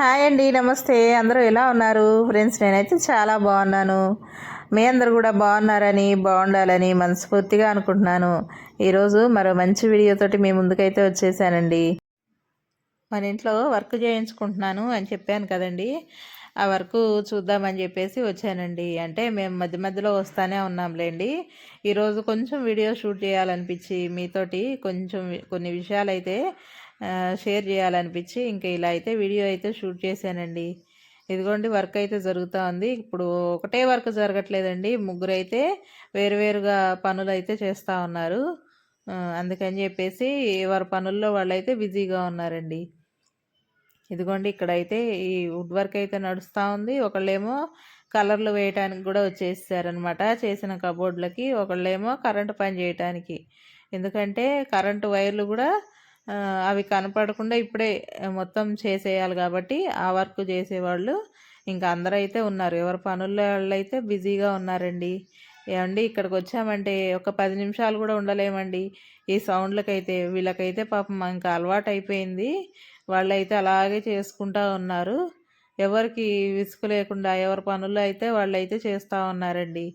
Hi అండి నమస్తే. అందరూ ఎలా ఉన్నారు? ఫ్రెండ్స్ నేనైతే చాలా బాగున్నాను. మీ అందరు కూడా బాగున్నారని బాగుండాలని మనస్ఫూర్తిగా అనుకుంటున్నాను. ఈరోజు మరో మంచి వీడియోతోటి మీ ముందుకైతే వచ్చేసానండి. మన ఇంట్లో వర్క్ చేయించుకుంటున్నాను అని చెప్పాను కదండి. ఆ వర్క్ చూద్దామని చెప్పేసి వచ్చానండి. అంటే మేము మధ్య మధ్యలో వస్తానే ఉన్నాంలేండి. ఈరోజు కొంచెం వీడియో షూట్ చేయాలనిపించి మీతోటి కొంచెం కొన్ని విషయాలు అయితే షేర్ చేయాలనిపించి ఇంకా ఇలా అయితే వీడియో అయితే షూట్ చేశానండి. ఇదిగోండి వర్క్ అయితే జరుగుతూ ఉంది. ఇప్పుడు ఒకటే వర్క్ జరగట్లేదండి. ముగ్గురు అయితే వేరువేరుగా పనులు అయితే చేస్తూ ఉన్నారు. అందుకని చెప్పేసి ఎవరి పనుల్లో వాళ్ళైతే బిజీగా ఉన్నారండి. ఇదిగోండి ఇక్కడైతే ఈ వుడ్ వర్క్ అయితే నడుస్తూ ఉంది. ఒకళ్ళేమో కలర్లు వేయటానికి కూడా వచ్చేసారనమాట చేసిన కబోర్డ్లకి ఒకళ్ళేమో కరెంటు పని చేయటానికి. ఎందుకంటే కరెంటు వైర్లు కూడా అవి కనపడకుండా ఇప్పుడే మొత్తం చేసేయాలి కాబట్టి ఆ వర్క్ చేసేవాళ్ళు ఇంకా అందరూ అయితే ఉన్నారు. ఎవరి పనుల్లో వాళ్ళు అయితే బిజీగా ఉన్నారండి. ఏమండి ఇక్కడికి వచ్చామంటే ఒక పది నిమిషాలు కూడా ఉండలేమండి. ఈ సౌండ్లకైతే వీళ్ళకైతే పాపం ఇంకా అలవాటు అయిపోయింది. వాళ్ళైతే అలాగే చేసుకుంటా ఉన్నారు. ఎవరికి విసుగు లేకుండా ఎవరి పనుల్లో అయితే వాళ్ళు అయితే చేస్తూ ఉన్నారండి.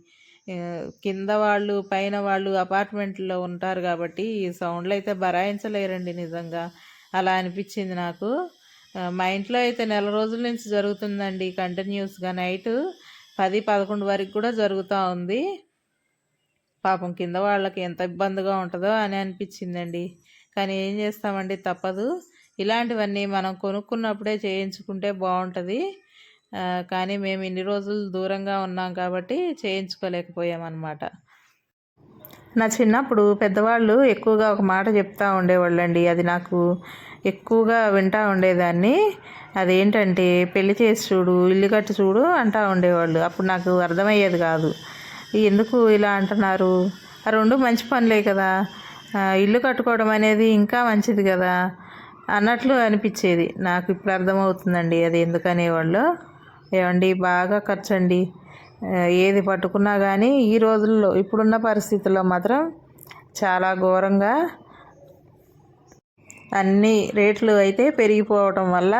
కింద వాళ్ళు పైన వాళ్ళు అపార్ట్మెంట్లో ఉంటారు కాబట్టి ఈ సౌండ్లు అయితే బరాయించలేరండి నిజంగా. అలా అనిపించింది నాకు. మా ఇంట్లో అయితే నెల రోజుల నుంచి జరుగుతుందండి కంటిన్యూస్గా. నైట్ పది పదకొండు వరకు కూడా జరుగుతూ ఉంది. పాపం కింద వాళ్ళకి ఎంత ఇబ్బందిగా ఉంటుందో అని అనిపించిందండి. కానీ ఏం చేస్తామండి? తప్పదు. ఇలాంటివన్నీ మనం కొనుక్కున్నప్పుడే చేయించుకుంటే బాగుంటుంది. కానీ మేము ఇన్ని రోజులు దూరంగా ఉన్నాం కాబట్టి చేయించుకోలేకపోయామన్నమాట. నా చిన్నప్పుడు పెద్దవాళ్ళు ఎక్కువగా ఒక మాట చెప్తా ఉండేవాళ్ళండి. అది నాకు ఎక్కువగా వింటా ఉండేదాన్ని. అదేంటంటే పెళ్ళి చేసి చూడు ఇల్లు కట్టి చూడు అంటా ఉండేవాళ్ళు. అప్పుడు నాకు అర్థమయ్యేది కాదు. ఎందుకు ఇలా అంటున్నారు? ఆ రెండు మంచి పనులే కదా. ఇల్లు కట్టుకోవడం అనేది ఇంకా మంచిది కదా అన్నట్లు అనిపించేది. నాకు ఇప్పుడు అర్థమవుతుందండి అది ఎందుకనేవాళ్ళు. ఏమండి? బాగా ఖర్చండి. ఏది పట్టుకున్నా కానీ ఈ రోజుల్లో ఇప్పుడున్న పరిస్థితుల్లో మాత్రం చాలా ఘోరంగా అన్ని రేట్లు అయితే పెరిగిపోవటం వల్ల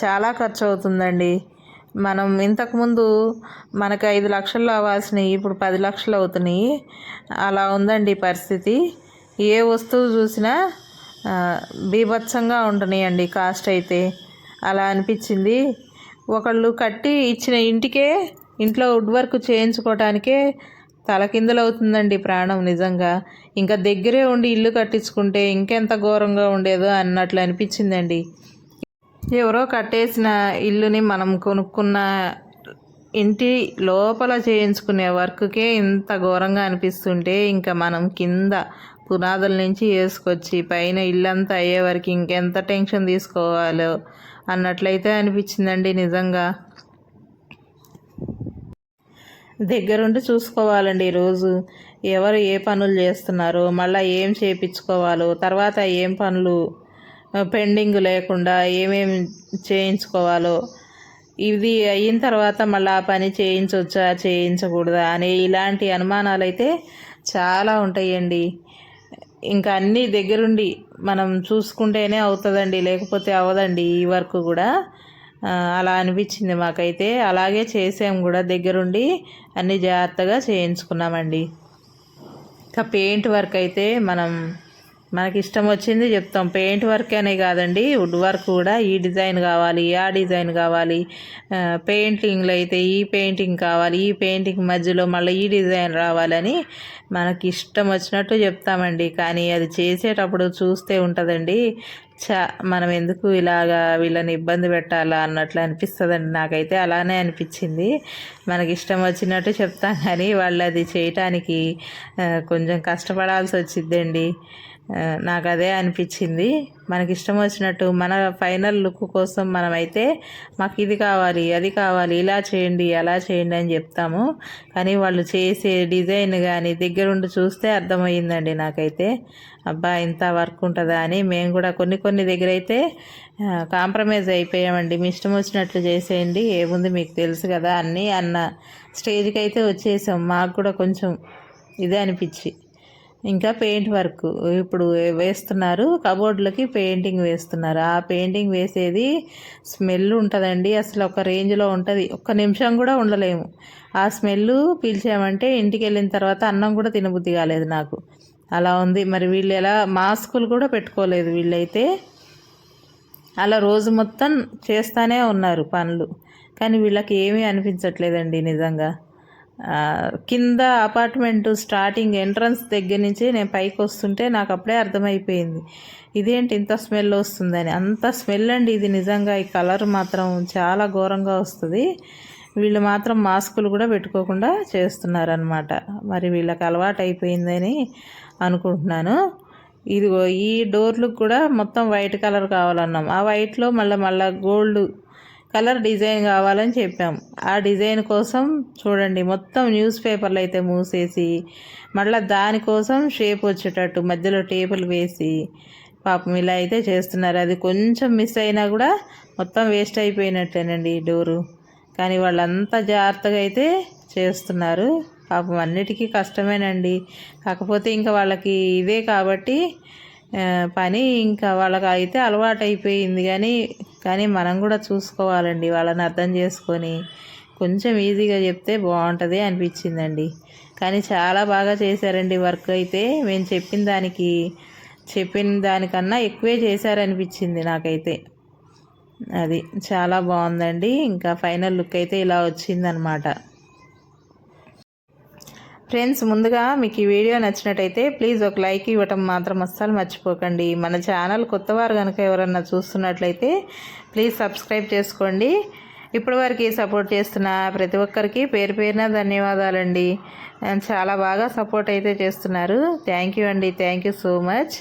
చాలా ఖర్చు అవుతుందండి మనం ఇంతకుముందు మనకు ఐదు లక్షలు అవ్వాల్సినవి ఇప్పుడు పది లక్షలు అవుతున్నాయి. అలా ఉందండి పరిస్థితి. ఏ వస్తువు చూసినా బీభత్సంగా ఉంటున్నాయండి కాస్ట్ అయితే. అలా అనిపించింది. ఒకళ్ళు కట్టి ఇచ్చిన ఇంటికే ఇంట్లో వుడ్ వర్క్ చేయించుకోవటానికే తలకిందులు అవుతుందండి ప్రాణం నిజంగా. ఇంకా దగ్గరే ఉండి ఇల్లు కట్టించుకుంటే ఇంకెంత ఘోరంగా ఉండేదో అన్నట్లు అనిపించిందండి. ఎవరో కట్టేసిన ఇల్లుని మనం కొనుక్కున్న ఇంటి లోపల చేయించుకునే వర్క్కే ఇంత ఘోరంగా అనిపిస్తుంటే ఇంకా మనం కింద పునాదుల నుంచి వేసుకొచ్చి పైన ఇల్లంతా అయ్యే వరకు ఇంకెంత టెన్షన్ తీసుకోవాలో. అన్నట్లయితే అనిపించిందండి నిజంగా. దగ్గరుండి చూసుకోవాలండి రోజు. ఎవరు ఏ పనులు చేస్తున్నారు మళ్ళీ ఏం చేయించుకోవాలో తర్వాత ఏం పనులు పెండింగ్ లేకుండా ఏమేమి చేయించుకోవాలో ఇది అయిన తర్వాత మళ్ళీ ఆ పని చేయించవచ్చా చేయించకూడదా అనే ఇలాంటి అనుమానాలు అయితే చాలా ఉంటాయండి. ఇంకా అన్నీ దగ్గరుండి మనం చూసుకుంటేనే అవుతుందండి లేకపోతే అవ్వదండి ఈ వర్క్ కూడా. అలా అనిపించింది మాకైతే. అలాగే చేసాం కూడా దగ్గరుండి అన్ని జాగ్రత్తగా చేయించుకున్నామండి. ఇంకా పెయింట్ వర్క్ అయితే మనం మనకి ఇష్టం వచ్చింది చెప్తాం. పెయింట్ వర్క్ అనే కాదండి వుడ్ వర్క్ కూడా. ఈ డిజైన్ కావాలి ఆ డిజైన్ కావాలి. పెయింటింగ్లు పెయింటింగ్లో అయితే ఈ పెయింటింగ్ కావాలి ఈ పెయింటింగ్ మధ్యలో మళ్ళీ ఈ డిజైన్ రావాలని మనకి ఇష్టం వచ్చినట్టు చెప్తామండి. కానీ అది చేసేటప్పుడు చూస్తే ఉంటుందండి చా మనం ఎందుకు ఇలాగా వీళ్ళని ఇబ్బంది పెట్టాలా అన్నట్లు అనిపిస్తుందండి. నాకైతే అలానే అనిపించింది. మనకి ఇష్టం వచ్చినట్టు చెప్తాం కానీ వాళ్ళు అది చేయటానికి కొంచెం కష్టపడాల్సి వచ్చిందండి నాకు అదే అనిపించింది. మనకి ఇష్టం వచ్చినట్టు మన ఫైనల్ లుక్ కోసం మనమైతే మాకు ఇది కావాలి అది కావాలి ఇలా చేయండి అలా చేయండి అని చెప్తాము. కానీ వాళ్ళు చేసే డిజైన్ కానీ దగ్గరుండి చూస్తే అర్థమయ్యిందండి నాకైతే. అబ్బా ఇంత వర్క్ ఉంటుందా అని మేము కూడా కొన్ని కొన్ని దగ్గర అయితే కాంప్రమైజ్ అయిపోయామండి. మీ ఇష్టం వచ్చినట్లు చేసేయండి ఏముంది మీకు తెలుసు కదా అన్నీ అన్న స్టేజ్కి అయితే వచ్చేసాం. మాకు కూడా కొంచెం ఇదే అనిపించి ఇంకా పెయింట్ వర్క్. ఇప్పుడు వేస్తున్నారు కబోర్డ్లకి పెయింటింగ్ వేస్తున్నారు. ఆ పెయింటింగ్ వేసేది స్మెల్ ఉంటుందండి అసలు ఒక రేంజ్లో ఉంటుంది. ఒక్క నిమిషం కూడా ఉండలేము. ఆ స్మెల్ పీల్చామంటే ఇంటికి వెళ్ళిన తర్వాత అన్నం కూడా తినబుద్ధి కాలేదు నాకు. అలా ఉంది. మరి వీళ్ళు ఎలా మాస్కులు కూడా పెట్టుకోలేదు వీళ్ళైతే. అలా రోజు మొత్తం చేస్తానే ఉన్నారు పనులు. కానీ వీళ్ళకి ఏమీ అనిపించట్లేదండి నిజంగా. కింద అపార్ట్మెంట్ స్టార్టింగ్ ఎంట్రన్స్ దగ్గర నుంచి నేను పైకి వస్తుంటే నాకు అప్పుడే అర్థమైపోయింది. ఇదేంటి ఇంత స్మెల్ వస్తుందని. అంత స్మెల్ అండి ఇది నిజంగా. ఈ కలర్ మాత్రం చాలా ఘోరంగా వస్తుంది. వీళ్ళు మాత్రం మాస్కులు కూడా పెట్టుకోకుండా చేస్తున్నారనమాట మరి వీళ్ళకి అలవాటు అయిపోయిందని అనుకుంటున్నాను. ఇదిగో ఈ డోర్లకు కూడా మొత్తం వైట్ కలర్ కావాలన్నాం. ఆ వైట్లో మళ్ళీ మళ్ళీ గోల్డ్ కలర్ డిజైన్ కావాలని చెప్పాం. ఆ డిజైన్ కోసం చూడండి మొత్తం న్యూస్ పేపర్లు అయితే మూసేసి మళ్ళీ దానికోసం షేప్ వచ్చేటట్టు మధ్యలో టేబుల్ వేసి పాపం ఇలా అయితే చేస్తున్నారు. అది కొంచెం మిస్ అయినా కూడా మొత్తం వేస్ట్ అయిపోయినట్టేనండి ఈ డోరు. కానీ వాళ్ళంతా జాగ్రత్తగా అయితే చేస్తున్నారు. పాపం అన్నిటికీ కష్టమేనండి. కాకపోతే ఇంకా వాళ్ళకి ఇదే కాబట్టి పని ఇంకా వాళ్ళకి అయితే అలవాటు అయిపోయింది కానీ కానీ మనం కూడా చూసుకోవాలండి వాళ్ళని అర్థం చేసుకొని. కొంచెం ఈజీగా చెప్తే బాగుంటుంది అనిపించిందండి. కానీ చాలా బాగా చేశారండి వర్క్ అయితే. మేము చెప్పిన దానికి చెప్పిన దానికన్నా ఎక్కువే చేశారనిపించింది నాకైతే. అది చాలా బాగుందండి. ఇంకా ఫైనల్ లుక్ అయితే ఇలా వచ్చిందనమాట. ఫ్రెండ్స్ ముందుగా మీకు ఈ వీడియో నచ్చినట్టయితే ప్లీజ్ ఒక లైక్ ఇవ్వటం మాత్రం అస్సలు మర్చిపోకండి. మన ఛానల్ కొత్తవారు కనుక ఎవరన్నా చూస్తున్నట్లయితే ప్లీజ్ సబ్స్క్రైబ్ చేసుకోండి. ఇప్పటివరకు సపోర్ట్ చేస్తున్న ప్రతి ఒక్కరికి పేరు పేరున ధన్యవాదాలండి. చాలా బాగా సపోర్ట్ అయితే చేస్తున్నారు. థ్యాంక్ యూ అండి. థ్యాంక్ యూ సో మచ్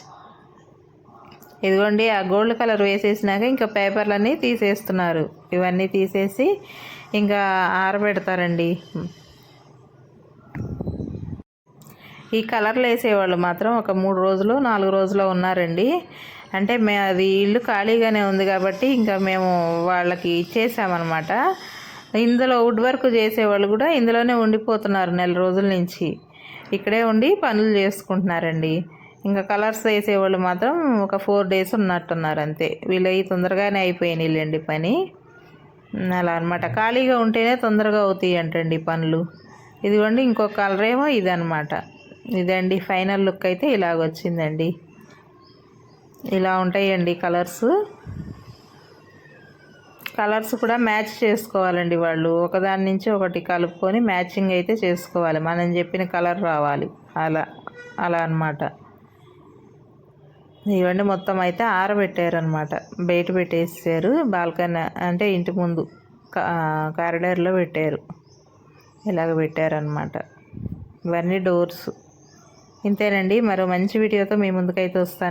ఇదిగోండి ఆ గోల్డ్ కలర్ వేసేసినాక ఇంకా పేపర్లన్నీ తీసేస్తున్నారు. ఇవన్నీ తీసేసి ఇంకా ఆరబెడతారండి. ఈ కలర్లు వేసేవాళ్ళు మాత్రం ఒక మూడు రోజులు నాలుగు రోజులు ఉన్నారండి. అంటే మే అది ఇల్లు ఖాళీగానే ఉంది కాబట్టి ఇంకా మేము వాళ్ళకి ఇచ్చేసామన్నమాట. ఇందులో వుడ్ వర్క్ చేసేవాళ్ళు కూడా ఇందులోనే ఉండిపోతున్నారు నెల రోజుల నుంచి. ఇక్కడే ఉండి పనులు చేసుకుంటున్నారండి. ఇంకా కలర్స్ వేసేవాళ్ళు మాత్రం ఒక ఫోర్ డేస్ ఉన్నట్టున్నారు అంతే. వీళ్ళవి తొందరగానే అయిపోయినాయిలేండి పని. అలా అనమాట ఖాళీగా ఉంటేనే తొందరగా అవుతాయి అంటండి పనులు. ఇదిగోండి ఇంకో కలర్ ఏమో ఇదనమాట ఇదండి ఫైనల్ లుక్ అయితే ఇలాగ వచ్చిందండి. ఇలా ఉంటాయండి కలర్స్. కలర్స్ కూడా మ్యాచ్ చేసుకోవాలండి వాళ్ళు. ఒకదాని నుంచి ఒకటి కలుపుకొని మ్యాచింగ్ అయితే చేసుకోవాలి. మనం చెప్పిన కలర్ రావాలి. అలా అలా అన్నమాట. ఇవన్నీ మొత్తం అయితే ఆరబెట్టారనమాట బయట పెట్టేసారు. బాల్కనీ అంటే ఇంటి ముందు కారిడార్లో పెట్టారు. ఇలాగ పెట్టారనమాట ఇవన్నీ డోర్స్. ఇంతేనండి. మరో మంచి వీడియోతో మీ ముందుకైతే వస్తాను.